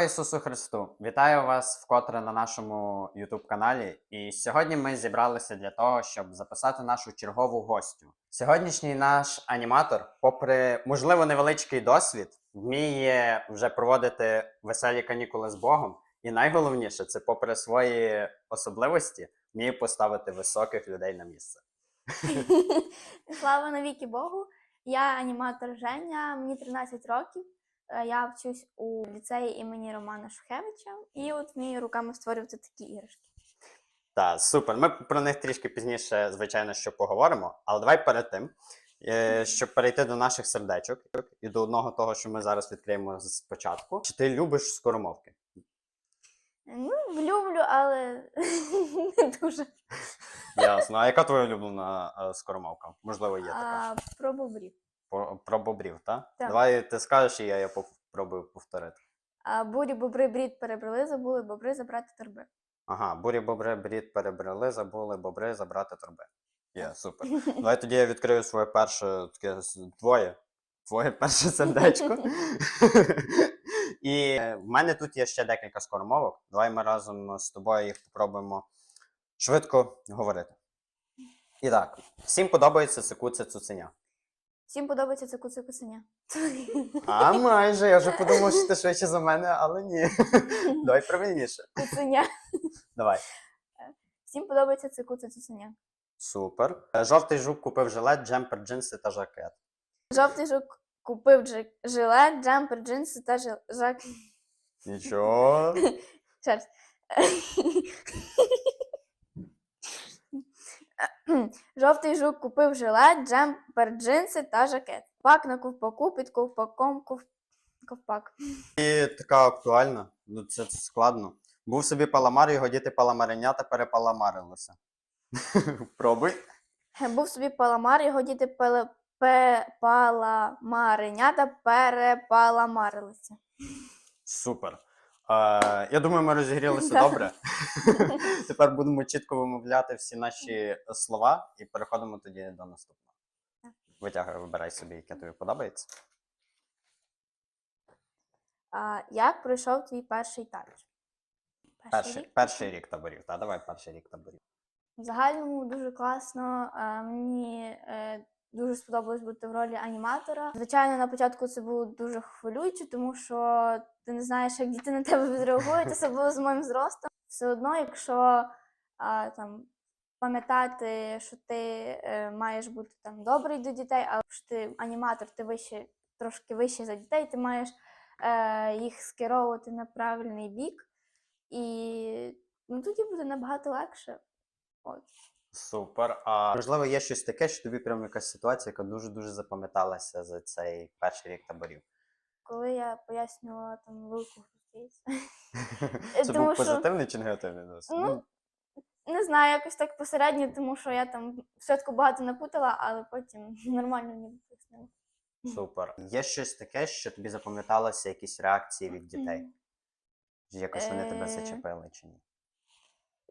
Слава Ісусу Христу! Вітаю вас вкотре на нашому YouTube каналі. І сьогодні ми зібралися для того, щоб записати нашу чергову гостю. Сьогоднішній наш аніматор, попри можливо невеличкий досвід, вміє вже проводити веселі канікули з Богом. І найголовніше, це попри свої особливості, вміє поставити високих людей на місце. Слава навіки Богу. Я аніматор Женя, мені 13 років. Е, Я вчусь у ліцеї імені Романа Шухевича і от вмію руками створювати такі іграшки. Так, супер. Ми про них трішки пізніше, звичайно, що поговоримо. Але давай перед тим, е, щоб перейти до наших сердечок і до одного того, що ми зараз відкриємо спочатку. Чи ти любиш скоромовки? Ну, люблю, але не дуже. Ясно. А яка твоя улюблена е, скоромовка? Можливо, є така. А, про бобрів. Про, бобрів, так? Так. Давай ти скажеш, і я, я попробую повторити. А, бурі, бобри, брід перебрали, забули бобри забрати торби. Ага, бурі бобри, брід перебрали, забули бобри забрати торби. Є, супер. Давай тоді я відкрию своє перше таке с- твоє. Перше сердечко. І е, в мене тут є ще декілька скоромовок. Давай ми разом з тобою їх спробуємо швидко говорити. І так, всім подобається цикуце цуценя. Всім подобається це куце куценя. А майже, я вже подумав, що ти швидше за мене, але ні. Давай правильніше. Куценя. Давай. Всім подобається це куце цуценя. Супер. Е, Жовтий жук купив жилет, джемпер, джинси та жакет. Жовтий жук купив дж- жилет, джемпер, джинси та жил- жак. Нічого. Ще раз. Жовтий жук купив жилет, джемпер, джинси та жакет. Пак на ковпаку під ковпаком ков... ковпак. І така актуальна. Ну, це, складно. Був собі паламар, його діти паламаренята перепаламарилися. Пробуй. Був собі паламар, його діти пеле... пе... паламаренята перепаламарилися. Супер. Е, я думаю, ми розігрілися добре. Тепер будемо чітко вимовляти всі наші слова і переходимо тоді до наступного. Витягуй, вибирай собі, яке тобі подобається. А, як пройшов твій перший табір? Перший, рік? перший рік таборів. Та, давай перший рік таборів. В загальному дуже класно. е, Мені е, дуже сподобалось бути в ролі аніматора. Звичайно, на початку це було дуже хвилююче, тому що ти не знаєш, як діти на тебе відреагують, особливо з моїм зростом. Все одно, якщо там пам'ятати, що ти е, маєш бути там добрий до дітей, а що ти аніматор, ти вище, трошки вище за дітей, ти маєш їх скеровувати на правильний бік. І ну, тоді буде набагато легше. От. Супер. А можливо, є щось таке, що тобі прям якась ситуація, яка дуже-дуже запам'яталася за цей перший рік таборів. Коли я пояснювала там велику. Це був позитивний чи негативний досвід? Ну, Не знаю, якось так посередньо, тому що я там спочатку багато напутала, але потім нормально ніби пояснила. Супер. Є щось таке, що тобі запам'яталося, якісь реакції від дітей? Якось вони тебе Е, зачепили чи ні?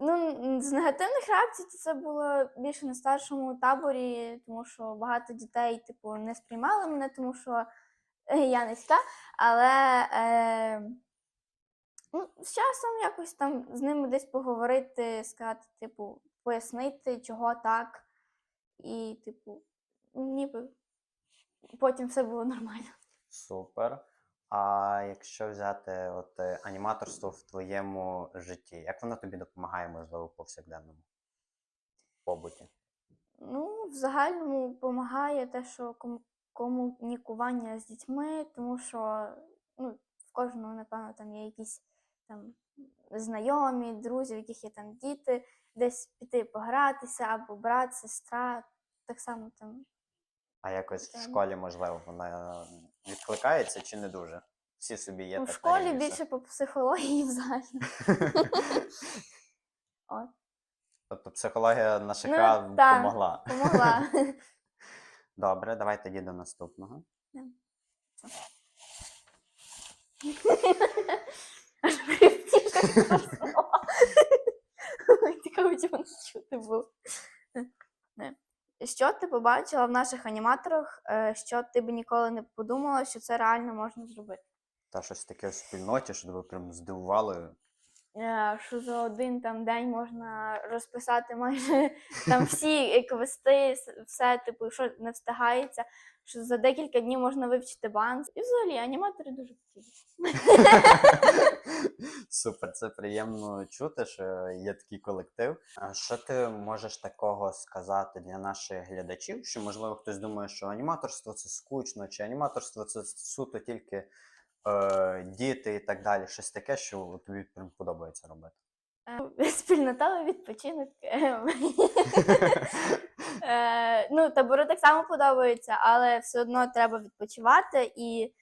Ну, з негативних реакцій це було більше на старшому таборі, тому що багато дітей, типу, не сприймали мене, тому що е, я низька, але е, ну, з часом якось там з ними десь поговорити, сказати, типу, пояснити, чого так. І, типу, ніби потім все було нормально. Супер. А якщо взяти от, е, аніматорство в твоєму житті, як воно тобі допомагає, можливо, в повсякденному побуті? Ну, в загальному допомагає те, що ком- комунікування з дітьми, тому що ну, в кожного, напевно, там є якісь там знайомі, друзі, в яких є там діти, десь піти погратися, або брат, сестра, так само там. А якось в школі, можливо, вона відкликається чи не дуже? Всі собі є в так школі рівні, більше по психології взагалі. От, Тобто психологія на Ну, так. допомогла. помогла. Добре, давай тоді до наступного. Аж. Цікаво, чи воно чути було. Не. Що ти побачила в наших аніматорах, е, що ти б ніколи не подумала, що це реально можна зробити? Та щось таке в спільноті, що тебе прям здивувало. Е, що за один там день можна розписати майже там всі квести, все, типу, що не встигається, що за декілька днів можна вивчити банк. І взагалі аніматори дуже хотіли. Супер, це приємно чути, що є такий колектив. А що ти можеш такого сказати для наших глядачів? Що можливо хтось думає, що аніматорство це скучно, чи аніматорство це суто тільки е, діти і так далі. Щось таке, що тобі прям подобається робити. Е, Спільнота, відпочинок. е, Е, ну, табори так само подобаються, але все одно треба відпочивати і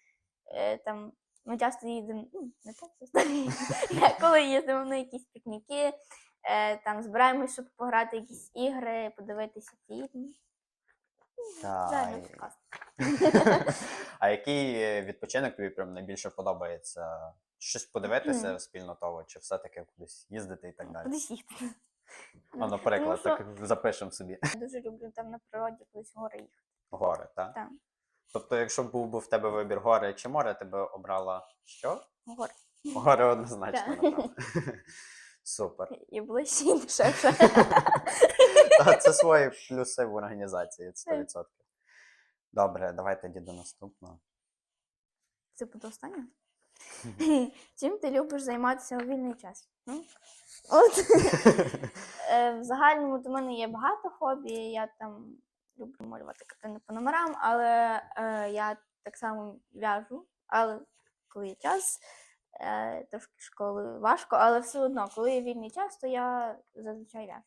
е, там ми часто їдемо, ну, не так часто, я коли їздимо на якісь пікніки, е, там збираємось, щоб пограти в якісь ігри, подивитися фільм. Та. А який е, відпочинок тобі прям найбільше подобається? Щось подивитися спільнотово, чи все-таки кудись їздити і так далі? Кудись їхати. А, наприклад, що- так запишемо собі. Я дуже люблю там на природі кудись в гори їхати. Гори, так? Так, Тобто, якщо б був би в тебе вибір гори чи море, ти би обрала що? гори. Гори однозначно, напевно. Супер. І ближче, і дешевше. Це свої плюси в організації, 100%. Добре, давай тоді до наступного. Це буде останнє? Чим ти любиш займатися у вільний час? Ну, От. Е, В загальному до мене є багато хобі. Я там люблю малювати картини по номерам, але е, я так само в'яжу. Але коли є час, трошки школи важко, але все одно, коли є вільний час, то я зазвичай в'яжу.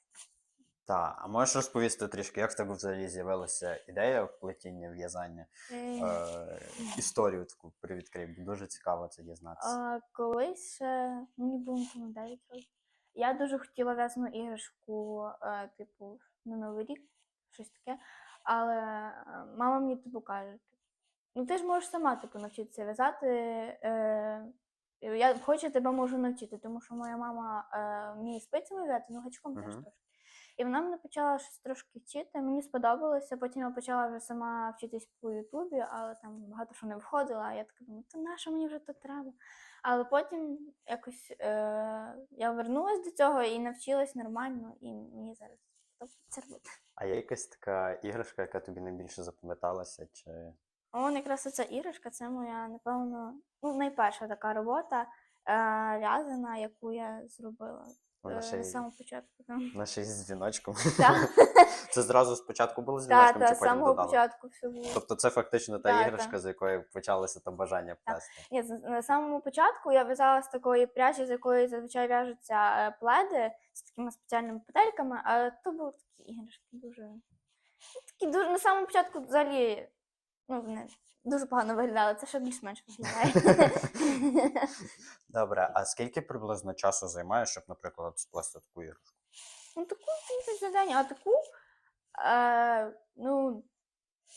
Так, а можеш розповісти трішки, як в тебе взагалі з'явилася ідея плетіння в'язання? Е, Е, історію таку привідкрив, дуже цікаво це дізнатися. А, колись ще мені було напевно 9 років. Я дуже хотіла в'язану іграшку, е, типу, на Новий рік, щось таке. Але е, мама мені типу каже: ну ти ж можеш сама типу, навчитися в'язати. Е, я хоч я тебе можу навчити, тому що моя мама е, вміє спицями в'язати, ну гачком теж Мгм. трошки. І вона мене почала щось трошки вчити, мені сподобалося. Потім я почала вже сама вчитись по Ютубі, але там багато що не входило. А я така думаю, та на що мені вже то треба? Але потім якось е, я вернулася до цього і навчилась нормально, і мені зараз подобається робити. А є якась така іграшка, яка тобі найбільше запам'яталася? Чи О, якраз ця іграшка, це моя, напевно, ну, найперша така робота е, в'язана, яку я зробила вона е, ще й з самого початку. там. вона з дзвіночком? Так, Це зразу спочатку було з так, дзвіночком, так, чи з потім самого додала? початку все було. Тобто це фактично та Так, іграшка, так. з якої почалося то бажання плести. Ні, з- на самому початку я в'язала з такої пряжі, з якої зазвичай в'яжуться е, пледи з такими спеціальними петельками, але то були такі іграшки дуже. ну, Такі дуже на самому початку взагалі ну, вони дуже погано виглядали, це ще більш-менш виглядає. Добре, а скільки приблизно часу займає, щоб, наприклад, сплести таку іграшку? ну, таку тільки за день, а таку, е, ну,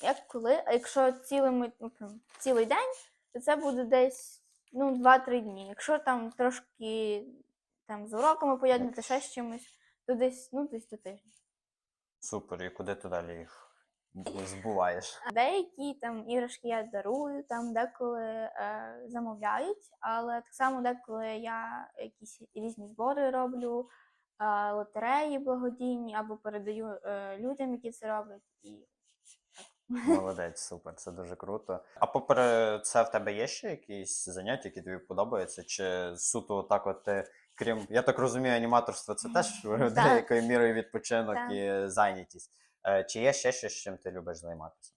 як коли, а якщо цілими, ну, цілий день, то це буде десь ну, 2-3 дні. Якщо там трошки там, з уроками поєднати ще з чимось, то десь, ну, десь до тижня. Супер, і куди ти далі їх збуваєш? Деякі там іграшки я дарую, там деколи е, замовляють, але так само деколи я якісь різні збори роблю, е, лотереї благодійні або передаю е, людям, які це роблять. І Молодець, супер, це дуже круто. А попри це, в тебе є ще якісь заняття, які тобі подобаються? Чи суто так, от ти, крім, я так розумію, аніматорство це теж деякою мірою відпочинок і зайнятість. Е, Чи є ще щось, чим ти любиш займатися?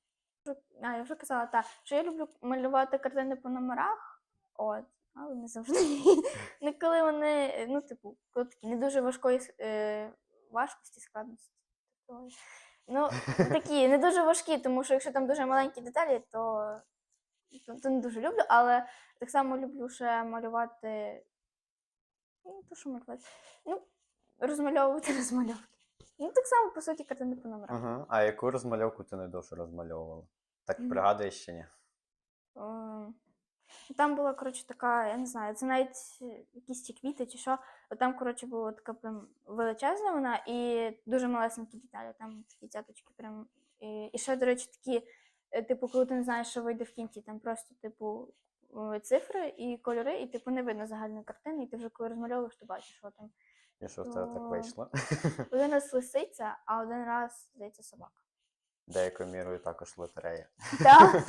а, я вже казала, так, що я люблю малювати картини по номерах, от, але не завжди. Не коли вони, ну, типу, коли такі не дуже важкої е, важкості, складності. Ну, такі не дуже важкі, тому що якщо там дуже маленькі деталі, то, то, то не дуже люблю, але так само люблю ще малювати. Ну, то що малювати? Ну, розмальовувати розмальовки. Ну, так само, по суті, картини по номерах. Угу. А яку розмальовку ти найдовше розмальовувала? Так Мгм. пригадуєш чи ні? Ем, Там була, коротше, така, я не знаю, це навіть е, якісь ті квіти чи що. От Там, коротше, була така прям величезна вона і дуже малесенькі деталі. Там такі цяточки прям. І, і ще, до речі, такі, е, типу, коли ти не знаєш, що вийде в кінці, там просто, типу, е, цифри і кольори, і типу не видно загальної картини, і ти вже коли розмальовуєш, ти бачиш, що там. І що в тебе так вийшло? Один раз лисиця, а один раз, здається, собака. Деякою мірою також лотерея. Так.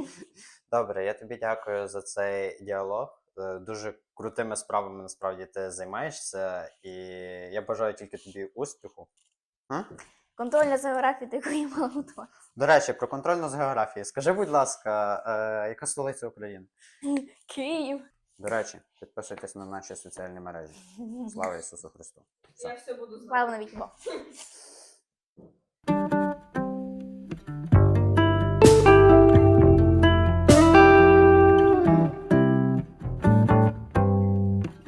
Добре, я тобі дякую за цей діалог. Е, Дуже крутими справами насправді ти займаєшся, і я бажаю тільки тобі успіху. А? Контрольна з географії, до якої я. До речі, про контрольну з географії. Скажи, будь ласка, е, яка столиця України? Київ. До речі, підписуйтесь на наші соціальні мережі. Слава Ісусу Христу! Все. Я все буду знати. Слава навіть Бог.